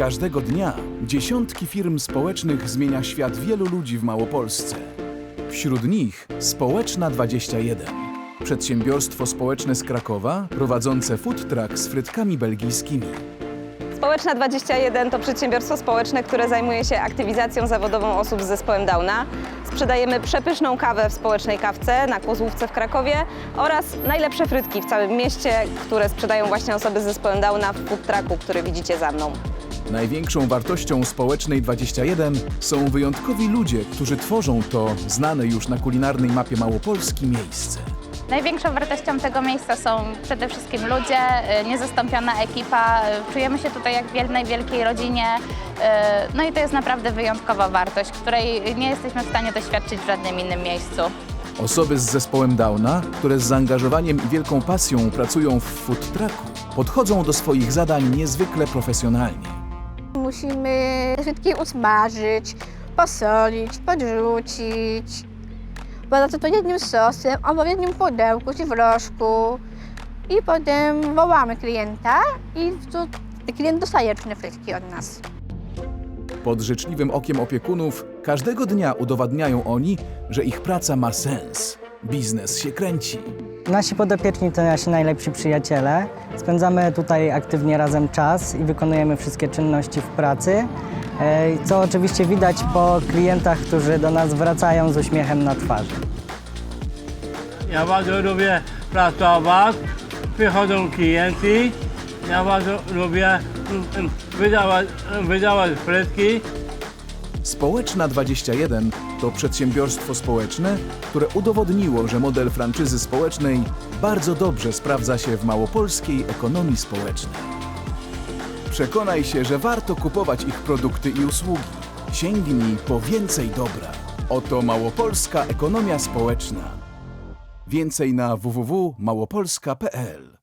Każdego dnia dziesiątki firm społecznych zmienia świat wielu ludzi w Małopolsce. Wśród nich Społeczna 21. Przedsiębiorstwo społeczne z Krakowa prowadzące food truck z frytkami belgijskimi. Społeczna 21 to przedsiębiorstwo społeczne, które zajmuje się aktywizacją zawodową osób z zespołem Downa. Sprzedajemy przepyszną kawę w społecznej kawce na Kozłówce w Krakowie oraz najlepsze frytki w całym mieście, które sprzedają właśnie osoby z zespołem Downa w food trucku, który widzicie za mną. Największą wartością społecznej 21 są wyjątkowi ludzie, którzy tworzą to znane już na kulinarnej mapie Małopolski miejsce. Największą wartością tego miejsca są przede wszystkim ludzie, y, niezastąpiona ekipa. Czujemy się tutaj jak w jednej wielkiej rodzinie. y, No i to jest naprawdę wyjątkowa wartość, której nie jesteśmy w stanie doświadczyć w żadnym innym miejscu. Osoby z zespołem Downa, które z zaangażowaniem i wielką pasją pracują w food trucku, podchodzą do swoich zadań niezwykle profesjonalnie. Musimy wszystkie usmażyć, posolić, podrzucić. Ponadto to jednym sosem, albo w jednym pudełku czy w rożku. I potem wołamy klienta i to klient dostaje różne frytki od nas. Pod życzliwym okiem opiekunów każdego dnia udowadniają oni, że ich praca ma sens. Biznes się kręci. Nasi podopieczni to nasi najlepsi przyjaciele. Spędzamy tutaj aktywnie razem czas i wykonujemy wszystkie czynności w pracy, co oczywiście widać po klientach, którzy do nas wracają z uśmiechem na twarzy. Ja bardzo lubię pracować, przychodzą klienci, ja bardzo lubię mm, wydawać, wydawać frytki. Społeczna 21 to przedsiębiorstwo społeczne, które udowodniło, że model franczyzy społecznej bardzo dobrze sprawdza się w małopolskiej ekonomii społecznej. Przekonaj się, że warto kupować ich produkty i usługi. Sięgnij po więcej dobra. Oto małopolska ekonomia społeczna. Więcej na www.małopolska.pl